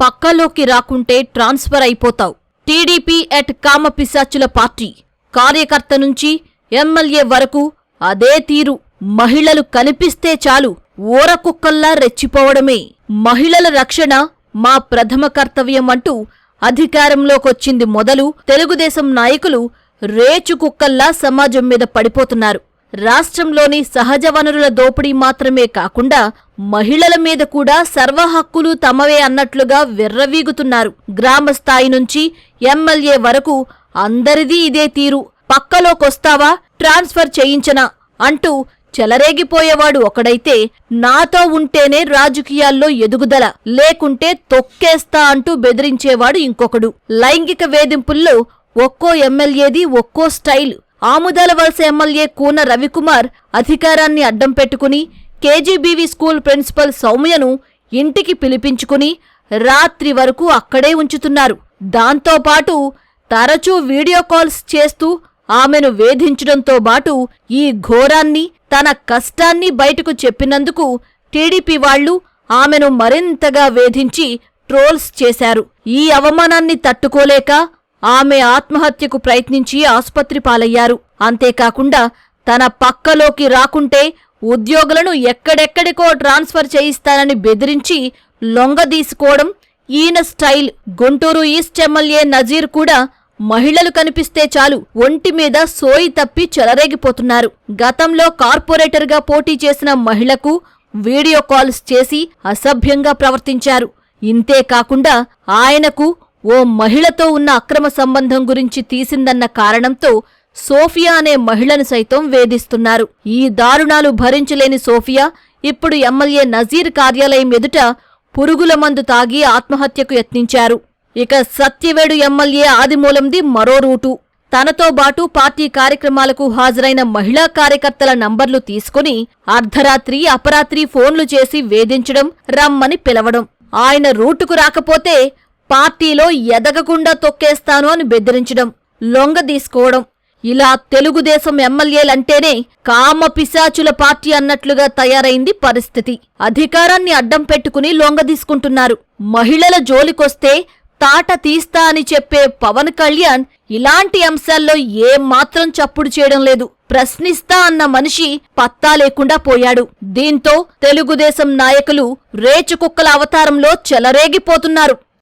పక్కలోకి రాకుంటే ట్రాన్స్ఫర్ అయిపోతావు. టీడీపీ ఎట్ కామపిశాచుల పార్టీ. కార్యకర్త నుంచి ఎమ్మెల్యే వరకు అదే తీరు. మహిళలు కనిపిస్తే చాలు ఊరకుక్కల్లా రెచ్చిపోవడమే. మహిళల రక్షణ మా ప్రథమ కర్తవ్యం అంటూ అధికారంలోకొచ్చింది మొదలు తెలుగుదేశం నాయకులు రేచుకుక్కల్లా సమాజం మీద పడిపోతున్నారు. రాష్ట్రంలోని సహజ వనరుల దోపిడీ మాత్రమే కాకుండా మహిళల మీద కూడా సర్వ హక్కులు తమవే అన్నట్లుగా విర్రవీగుతున్నారు. గ్రామ స్థాయి నుంచి ఎమ్మెల్యే వరకు అందరిది ఇదే తీరు. పక్కలోకొస్తావా? ట్రాన్స్ఫర్ చేయించనా? అంటూ చెలరేగిపోయేవాడు ఒకడైతే నాతో ఉంటేనే రాజకీయాల్లో ఎదుగుదల లేకుంటే తొక్కేస్తా అంటూ బెదిరించేవాడు ఇంకొకడు. లైంగిక వేధింపుల్లో ఒక్కో ఎమ్మెల్యేది ఒక్కో స్టైల్. ఆముదాల వలస ఎమ్మెల్యే కూన రవికుమార్ అధికారాన్ని అడ్డం పెట్టుకుని కేజీబీవీ స్కూల్ ప్రిన్సిపల్ సౌమ్యను ఇంటికి పిలిపించుకుని రాత్రి వరకు అక్కడే ఉంచుతున్నారు. దాంతోపాటు తరచూ వీడియో కాల్స్ చేస్తూ ఆమెను వేధించడంతో బాటు ఈ ఘోరాన్ని తన కష్టాన్ని బయటకు చెప్పినందుకు టీడీపీ వాళ్ళు ఆమెను మరింతగా వేధించి ట్రోల్స్ చేశారు. ఈ అవమానాన్ని తట్టుకోలేక ఆమె ఆత్మహత్యకు ప్రయత్నించి ఆసుపత్రి పాలయ్యారు. అంతేకాకుండా తన పక్కలోకి రాకుంటే ఉద్యోగులను ఎక్కడెక్కడికో ట్రాన్స్ఫర్ చేయిస్తానని బెదిరించి లొంగదీసుకోవడం ఈయన style Guntur east MLA Nazeer కూడా మహిళలు కనిపిస్తే చాలు ఒంటి మీద సోయి తప్పి చెలరేగిపోతున్నారు. గతంలో కార్పొరేటర్గా పోటీ చేసిన మహిళకు వీడియో కాల్స్ చేసి అసభ్యంగా ప్రవర్తించారు. ఇంతే కాకుండా ఆయనకు ఓ మహిళతో ఉన్న అక్రమ సంబంధం గురించి తీసిందన్న కారణంతో సోఫియా అనే మహిళను సైతం వేధిస్తున్నారు. ఈ దారుణాలు భరించలేని సోఫియా ఇప్పుడు ఎమ్మెల్యే నజీర్ కార్యాలయం ఎదుట పురుగుల మందు తాగి ఆత్మహత్యకు యత్నించారు. ఇక సత్యవేడు ఎమ్మెల్యే ఆదిమూలంది మరో రూటు. తనతో బాటు పార్టీ కార్యక్రమాలకు హాజరైన మహిళా కార్యకర్తల నంబర్లు తీసుకుని అర్ధరాత్రి అపరాత్రి ఫోన్లు చేసి వేధించడం రమ్మని పిలవడం. ఆయన రూటుకు రాకపోతే పార్టీలో ఎదగకుండా తొక్కేస్తాను అని బెదిరించడం లొంగ తీసుకోవడం. ఇలా తెలుగుదేశం ఎమ్మెల్యేలంటేనే కామ పిశాచుల పార్టీ అన్నట్లుగా తయారైంది పరిస్థితి. అధికారాన్ని అడ్డం పెట్టుకుని లొంగదీసుకుంటున్నారు మహిళల జోలికొస్తే తాట తీస్తా అని చెప్పే పవన్ కళ్యాణ్ ఇలాంటి అంశాల్లో ఏం మాత్రం చప్పుడు చేయడం లేదు. ప్రశ్నిస్తా అన్న మనిషి పత్తా లేకుండా పోయాడు. దీంతో తెలుగుదేశం నాయకులు రేచుకుక్కల అవతారంలో చెలరేగిపోతున్నారు.